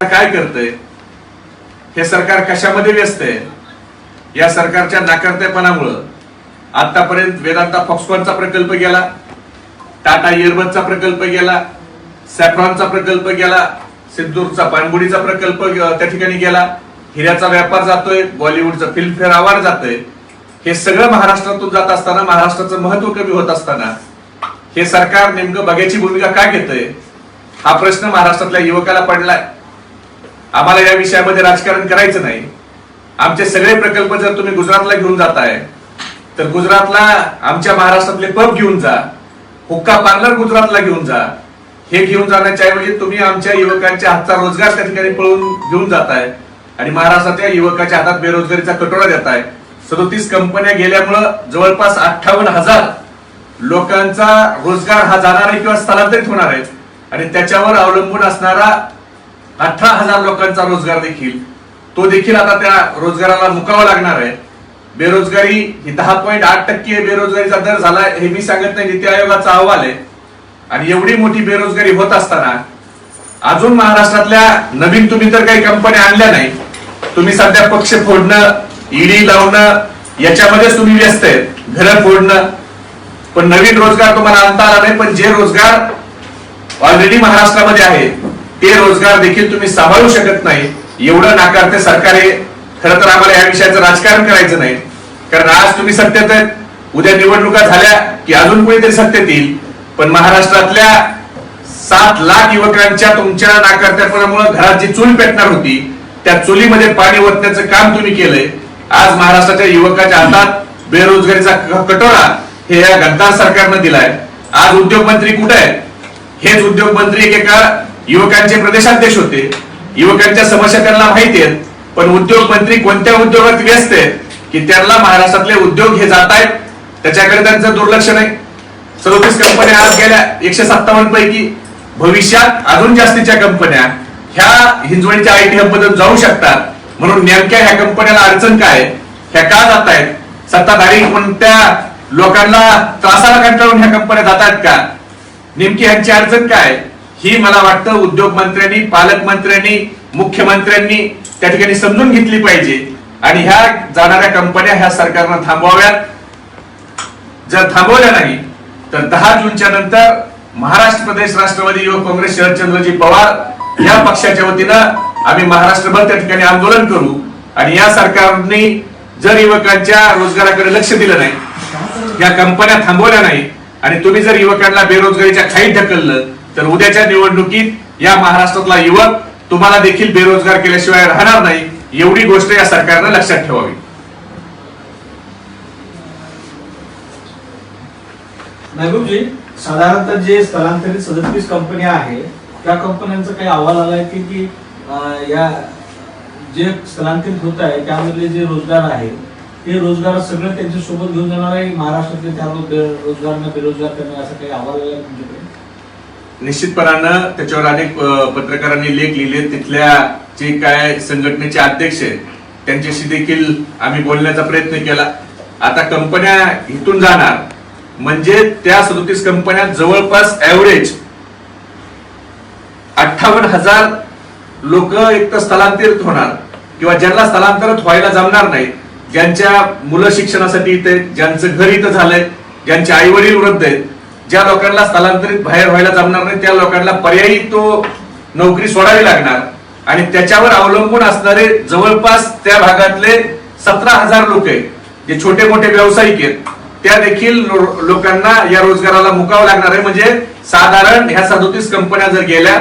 काय करतंय? हे सरकार कशामध्ये व्यस्त आहे? या सरकारच्या नाकारतेपणामुळं आतापर्यंत वेदांता फॉक्सकॉनचा प्रकल्प गेला टाटा इयरबदचा प्रकल्प गेला सॅफ्रॉनचा प्रकल्प गेला सिंदूरचा पाणबुडीचा प्रकल्प त्या ठिकाणी गेला. हिऱ्याचा व्यापार जातोय बॉलिवूडचा फिल्मफेअर अवॉर्ड जातोय. हे सगळं महाराष्ट्रातून जात असताना महाराष्ट्राचं महत्त्व कमी होत असताना हे सरकार नेमकं बघायची भूमिका का घेतंय? हा प्रश्न महाराष्ट्रातल्या युवकाला पडलाय. आम्हाला या विषयामध्ये राजकारण करायचं नाही. आमचे सगळे प्रकल्प जर तुम्ही गुजरातला घेऊन जाताय तर गुजरातला आमच्या महाराष्ट्रातले पब घेऊन जा हुक्का पार्लर गुजरातला घेऊन जा. हे घेऊन जाण्याच्या ऐवजी तुम्ही आमच्या युवकांच्या हातचा रोजगार त्या ठिकाणी पळून घेऊन जाताय आणि महाराष्ट्राच्या युवकाच्या हातात बेरोजगारीचा कटोरा देताय. सदोतीस कंपन्या गेल्यामुळं जवळपास अठ्ठावन्न हजार लोकांचा रोजगार हा जाणार आहे किंवा स्थलांतरित होणार आहे. आणि त्याच्यावर अवलंबून असणारा अठरा हजार लोकांचा रोजगार देखील. तो देखील आता त्या रोजगाराला मुकावा लागणार आहे. बेरोजगारी ही दहा पॉईंट आठ टक्के बेरोजगारीचा दर झाला हे मी सांगत नाही नीती आयोगाचा अहवाल आहे. आणि एवढी मोठी बेरोजगारी होत असताना अजून महाराष्ट्रातल्या नवीन तुम्ही तर काही कंपन्या आणल्या नाही. तुम्ही सध्या पक्ष फोडणं ईडी लावणं याच्यामध्येच तुम्ही व्यस्त आहेत घरं फोडणं. पण नवीन रोजगार तुम्हाला आणता आला नाही पण जे रोजगार ऑलरेडी महाराष्ट्रामध्ये आहे ते रोजगार देखील तुम्ही सांभाळू शकत नाही. एवढं नाकारते सरकारे खरं तर आम्हाला या विषयाचं राजकारण करायचं नाही. कारण आज तुम्ही सत्तेत आहेत. उद्या निवडणुका झाल्या की अजून कोणीतरी सत्तेत येईल. पण महाराष्ट्रातल्या सात लाख युवकांच्या तुमच्या नाकारत्यापणामुळे घरात जी चूल पेटणार होती त्या चुलीमध्ये पाणी ओतण्याचं काम तुम्ही केलंय. आज महाराष्ट्राच्या युवकाच्या हातात बेरोजगारीचा कटोरा हे या गद्दार सरकारनं दिलाय. आज उद्योगमंत्री कुठे आहेत? हेच उद्योग मंत्री एकेका युवकांचे प्रदेशाध्यक्ष होते. युवकांच्या समस्या त्यांना माहिती आहेत. पण उद्योगमंत्री कोणत्या उद्योगात व्यस्त आहेत? की त्यांना महाराष्ट्रातले उद्योग हे जात आहेत? त्याच्याकडे त्यांचं दुर्लक्ष नाही. सदोतीस कंपन्या आज गेल्या एकशे सत्तावन्न पैकी. भविष्यात अजून जास्तीच्या कंपन्या ह्या हिंजवडीच्या आय टी हब मधून जाऊ शकतात. म्हणून नेमक्या ह्या कंपन्याला अडचण काय? ह्या का जात आहेत? सत्ताधारी कोणत्या लोकांना त्रासाला कंटाळून ह्या कंपन्या जात आहेत का? नेमकी ह्यांची अडचण काय? ही मला वाटतं उद्योग मंत्र्यांनी पालकमंत्र्यांनी मुख्यमंत्र्यांनी त्या ठिकाणी समजून घेतली पाहिजे. आणि ह्या जाणाऱ्या कंपन्या ह्या सरकारनं थांबवाव्यात. जर थांबवल्या नाही तर दहा जूनच्या नंतर महाराष्ट्र प्रदेश राष्ट्रवादी युवक काँग्रेस शरदचंद्रजी पवार या पक्षाच्या वतीनं आम्ही महाराष्ट्रभर त्या ठिकाणी आंदोलन करू. आणि या सरकारने जर युवकांच्या रोजगाराकडे लक्ष दिलं नाही या कंपन्या थांबवल्या नाही आणि तुम्ही जर युवकांना बेरोजगारीच्या खाईत ढकललं तर उद्याच्या निवडणुकीत या महाराष्ट्रातला युवक तुम्हाला देखील बेरोजगार केल्याशिवाय राहणार नाही एवढी गोष्ट या सरकारनं लक्षात ठेवावी. महबूबजी साधारणतः जे स्थलांतरित सदतीस कंपन्या आहेत त्या कंपन्यांचा काही अहवाल आलाय की की या जे स्थलांतरित होत आहे त्यामधले जे रोजगार आहेत ते रोजगार सगळं त्यांच्यासोबत घेऊन जाणार आहे महाराष्ट्रातले त्या रोजगारांना बेरोजगार करणार असं काही अहवाल आलाय तुमच्याकडे? निश्चितपणानं त्याच्यावर अनेक पत्रकारांनी लेख लिहिले. तिथल्या जे काय संघटनेचे अध्यक्ष आहेत त्यांच्याशी देखील आम्ही बोलण्याचा प्रयत्न केला. आता कंपन्या इथून जाणार. म्हणजे त्या सदोतीस कंपन्या जवळपास ऍव्हरेज अठ्ठावन्न हजार लोक एक तर स्थलांतरित होणार किंवा ज्यांना स्थलांतरित व्हायला जमणार नाही ज्यांच्या मुलं शिक्षणासाठी इथे ज्यांचं घर इथं झालंय ज्यांचे आई वडील वृद्ध आहेत ज्या लोकांना स्थलांतरित बाहेर व्हायला जमणार नाही त्या लोकांना पर्यायी तो नोकरी सोडावी लागणार. आणि त्याच्यावर अवलंबून असणारे जवळपास त्या भागातले सतरा हजार लोक आहेत जे छोटे मोठे व्यावसायिक आहेत. त्या देखील लोकांना या रोजगाराला मुकावं लागणार आहे. म्हणजे साधारण ह्या सदोतीस कंपन्या जर गेल्या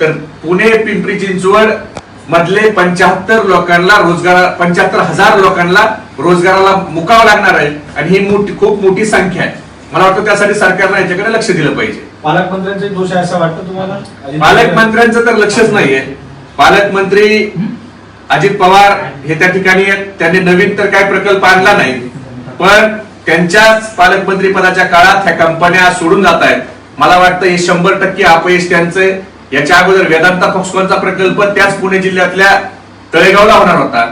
तर पुणे पिंपरी चिंचवड मधले पंच्याहत्तर लोकांना रोजगार पंच्याहत्तर हजार लोकांना रोजगाराला मुकावं लागणार आहे. आणि ही मोठी खूप मोठी संख्या आहे. मला वाटतं त्यासाठी सरकारनं याच्याकडे लक्ष दिलं पाहिजे. पालकमंत्र्यांचे दोष आहे असं वाटतं तुम्हाला? पालकमंत्र्यांचं तर लक्षच नाहीये. पालकमंत्री अजित पवार हे त्या ठिकाणी आहेत. त्यांनी नवीन तर काय प्रकल्प आणला नाही. पण त्यांच्याच पालकमंत्री पदाच्या काळात ह्या कंपन्या सोडून जात आहेत. मला वाटतं हे शंभर टक्के अपयश त्यांचे याच्या अगोदर वेदांता फॉक्सकॉनचा प्रकल्प त्याच पुणे जिल्ह्यातल्या तळेगावला होणार होता.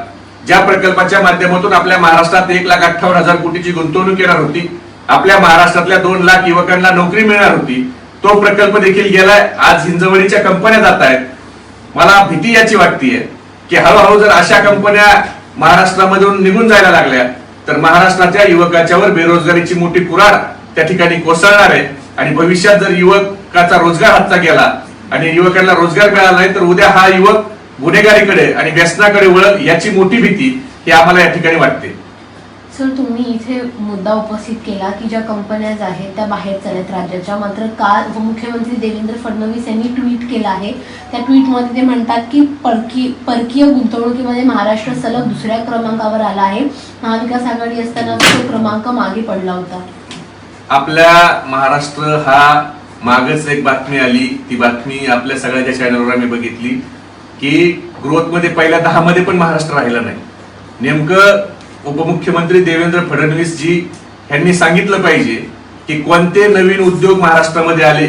ज्या प्रकल्पाच्या माध्यमातून आपल्या महाराष्ट्रात एक लाख अठ्ठावन्न हजार कोटीची गुंतवणूक येणार होती. आपल्या महाराष्ट्रातल्या दोन लाख युवकांना नोकरी मिळणार होती. तो प्रकल्प देखील गेलाय. आज हिंजवडीच्या कंपन्या जात आहेत. मला भीती याची वाटतीये की हळूहळू जर अशा कंपन्या महाराष्ट्रामधून निघून जायला लागल्या तर महाराष्ट्राच्या युवकाच्यावर बेरोजगारीची मोठी कुराड त्या ठिकाणी कोसळणार आहे. आणि भविष्यात जर युवकाचा रोजगार हातचा गेला आणि युवकांना रोजगार मिळाला नाही तर उद्या हा युवक गुन्हेगारीकडे आणि व्यसनाकडे वळल याची मोठी भीती ही आम्हाला या ठिकाणी वाटते. सर तुम्ही इथे मुद्दा उपस्थित केला की ज्या कंपन्याज आहेत त्या बाहेर चालत राज्याच्या. मात्र काल उपमुख्यमंत्री देवेंद्र फडणवीस यांनी ट्विट केलं आहे. त्या ट्विटमध्ये ते म्हणतात की परकी परकीय गुंतवणुकीमध्ये महाराष्ट्र सलग दुसऱ्या क्रमांकावर आला आहे महाविकास आघाडी असताना तो क्रमांक मागे पडला होता. आपल्या महाराष्ट्र हा मागच एक बातमी आली. ती बातमी आपल्या सगळ्याच्या चॅनलवर आम्ही बघितली की ग्रोथमध्ये पहिल्या दहा मध्ये पण महाराष्ट्र राहिला नाही. नेमकं उपमुख्यमंत्री देवेंद्र फडणवीस जी यांनी सांगितलं पाहिजे की कोणते नवीन उद्योग महाराष्ट्रामध्ये आले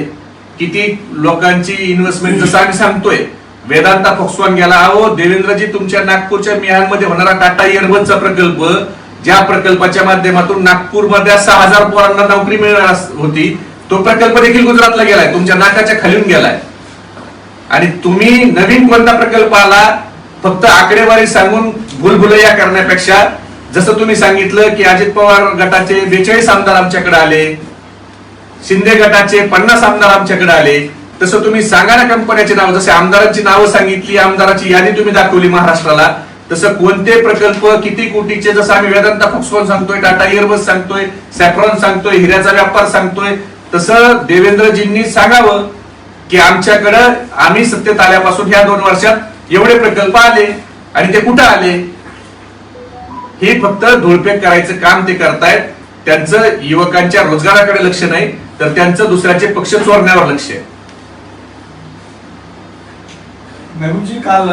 किती लोकांची इन्व्हेस्टमेंट जसं आम्ही सांगतोय वेदांता फॉक्सवान गेला अहो देवेंद्रजी तुमच्या नागपूरच्या मिहानमध्ये होणारा टाटा एअरबसचा प्रकल्प ज्या प्रकल्पाच्या माध्यमातून नागपूरमध्ये सहा हजार पोरांना नोकरी मिळणार होती तो प्रकल्प देखील गुजरातला गेलाय तुमच्या नाकाच्या खालून गेलाय. आणि तुम्ही नवीन कोणता प्रकल्प आला फक्त आकडेवारी सांगून भुलभुलैया करण्यापेक्षा जसं तुम्ही सांगितलं की अजित पवार गटाचे बेचाळीस आमदार आमच्याकडे आले शिंदे गटाचे पन्नास आमदार आमच्याकडे आले तसं तुम्ही सांगा ना कंपन्याचे नाव. जसे आमदारांची नावं सांगितली आमदाराची यादी तुम्ही दाखवली महाराष्ट्राला तसं कोणते प्रकल्प किती कोटीचे जसं आम्ही वेदांता फॉक्सकॉन सांगतोय टाटा एअरबस सांगतोय सॅफ्रॉन सांगतोय हिऱ्याचा व्यापार सांगतोय तसं देवेंद्रजींनी सांगावं की आमच्याकडं आम्ही सत्तेत आल्यापासून ह्या दोन वर्षात एवढे प्रकल्प आले आणि ते कुठं आले? हे फक्त धुळपेक करायचं काम ते करतायत. त्यांचं युवकांच्या रोजगाराकडे लक्ष नाही तर त्यांचं दुसऱ्याचे पक्ष चोरण्यावर लक्ष आहे. मेहबूबजी काल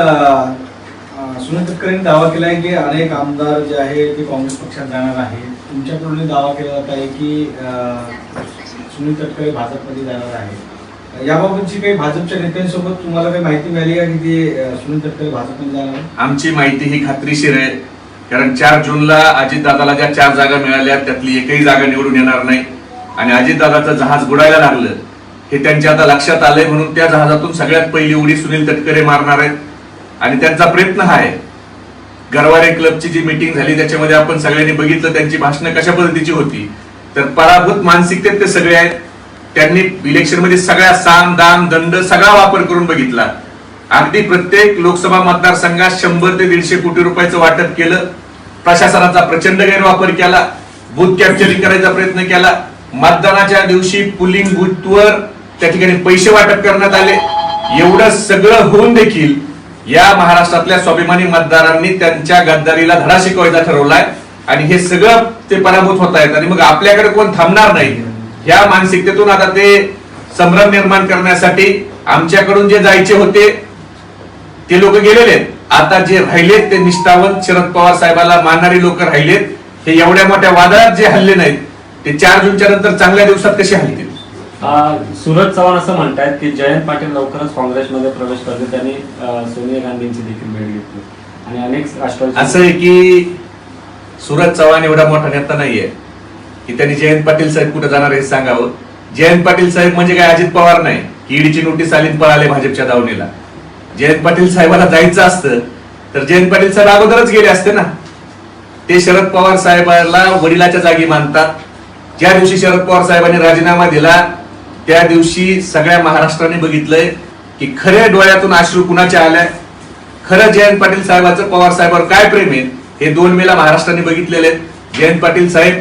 सुनील तटकरेंनी दावा केला आहे की अनेक आमदार जे आहे ते काँग्रेस पक्षात जाणार आहे तुमच्याकडून दावा केला जात आहे की सुनील तटकरे भाजपमध्ये जाणार आहे याबाबतची काही भाजपच्या नेत्यांसोबत तुम्हाला काही माहिती मिळाली आहे की ते सुनील तटकरे भाजपमध्ये जाणार? आमची माहिती ही खात्रीशीर आहे. कारण चार जूनला अजितदादाला ज्या चार जागा मिळाल्या त्यातली एकही जागा निवडून येणार नाही. आणि अजितदादाचं जहाज बुडायला लागलं हे त्यांच्या आता लक्षात आलंय म्हणून त्या जहाजातून सगळ्यात पहिली उडी सुनील तटकरे मारणार आहेत. आणि त्यांचा प्रयत्न हा आहे. गरवारे क्लबची जी मीटिंग झाली त्याच्यामध्ये आपण सगळ्यांनी बघितलं त्यांची भाषणं कशा पद्धतीची होती. तर पराभूत मानसिकतेत ते सगळे आहेत. त्यांनी इलेक्शनमध्ये सगळ्या साम दाम दंड सगळा वापर करून बघितला. अगदी प्रत्येक लोकसभा मतदारसंघात शंभर ते दीडशे कोटी रुपयाचं वाटप केलं. प्रशासनाचा प्रचंड गैरवापर केला. बूथ कॅप्चरिंग करायचा प्रयत्न केला. मतदानाच्या दिवशी पुलिंग बूथवर त्या ठिकाणी पैसे वाटप करण्यात आले. एवढं सगळं होऊन देखील या महाराष्ट्रातल्या स्वाभिमानी मतदारांनी त्यांच्या गद्दारीला धडा शिकवायचा ठरवलाय. आणि हे सगळं ते पराभूत होत आहेत. आणि मग आपल्याकडे कोण थांबणार नाही? या मानसिकतेतून आता ते संभ्रम निर्माण करण्यासाठी आमच्याकडून जे जायचे होते ते लोक गेलेले आहेत. आता जे राहिलेत ते निष्ठावंत शरद पवार साहेबाला मानणारी लोक राहिलेत. हे एवढ्या मोठ्या वादळात जे हल्ले नाहीत ते चार जूनच्या नंतर चांगल्या दिवसात कसे हलतील? आ, सूरज चव्हाण असं म्हणतायत की जयंत पाटील लवकरच काँग्रेसमध्ये प्रवेश करतील. त्यांनी सोनिया गांधींची देखील भेट घेतली. आणि अनेक राष्ट्रवादी असं आहे की सुरज चव्हाण एवढा मोठा नेता नाहीये की त्यांनी जयंत पाटील साहेब कुठे जाणार हे सांगावं? जयंत पाटील साहेब म्हणजे काय? अजित पवार नाही. की ईडीची नोटीस आली पळाले भाजपच्या दावणीला. जयंत पाटील साहेबाला जायचं असतं तर जयंत पाटील साहेब अगोदरच गेले असते ना. ते शरद पवार साहेबाला वडिलाच्या जागी मानतात. ज्या दिवशी शरद पवार साहेबांनी राजीनामा दिला त्या दिवशी सगळ्या महाराष्ट्राने बघितलंय की खऱ्या डोळ्यातून अश्रू कुणाच्या आल्या खरं जयंत पाटील साहेबाचं पवार साहेबावर काय प्रेम आहे? हे दोन मेला महाराष्ट्राने बघितलेले आहेत. जयंत पाटील साहेब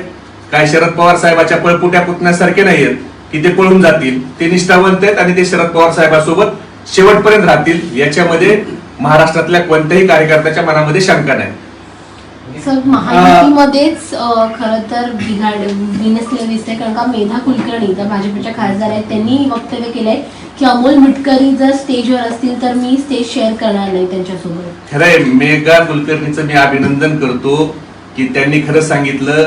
काय शरद पवार साहेबाच्या पळपुट्या पुतण्यासारखे नाहीयेत की ते पळून जातील. ते निष्ठावंत आहेत आणि ते शरद पवार साहेबांसोबत शेवटपर्यंत राहतील याच्यामध्ये महाराष्ट्रातल्या कोणत्याही कार्यकर्त्याच्या मनामध्ये शंका नाही. सर महायुतीमध्येच खरं तर बिघाड बिनसलेलं दिसतंय कारण का मेधा कुलकर्णी त्या भाजपच्या खासदार आहेत त्यांनी वक्तव्य केलंय की अमोल मिटकरी जर स्टेजवर असतील तर मी स्टेज शेअर करणार नाही त्यांच्यासोबत. खरंय मेघा कुलकर्णीचं मी अभिनंदन करतो की त्यांनी खरं सांगितलं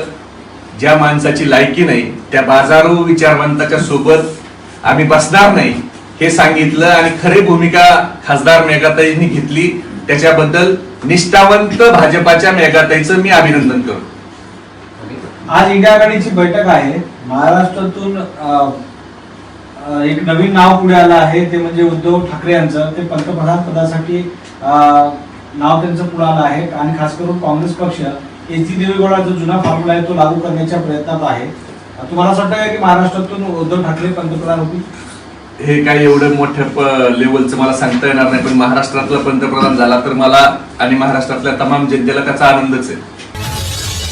ज्या माणसाची लायकी नाही त्या बाजारू विचारवंताच्या सोबत आम्ही बसणार नाही. हे सांगितलं आणि खरी भूमिका खासदार मेघाताईंनी घेतली. त्याच्याबद्दल निष्ठावंत भाजपाच्या मेघाताईचं मी अभिनंदन करतो. आज इंडिया आघाडीची बैठक आहे. महाराष्ट्रातून एक नवीन नाव पुढे आलं आहे. ते म्हणजे उद्धव ठाकरे यांचं. ते पंतप्रधान पदासाठी नाव त्यांचं पुढे आलं आहे. आणि खास करून काँग्रेस पक्ष एसी देवेगौडा जो जुना फॉर्म्युला आहे तो लागू करण्याच्या प्रयत्नात आहे. तुम्हाला असं वाटतं की महाराष्ट्रातून उद्धव ठाकरे पंतप्रधान होतील? हे काही एवढं मोठ्या लेवलचं मला सांगता येणार नाही पण महाराष्ट्रातला पंतप्रधान झाला तर मला आणि महाराष्ट्रातल्या तमाम जनतेला त्याचा आनंदच आहे.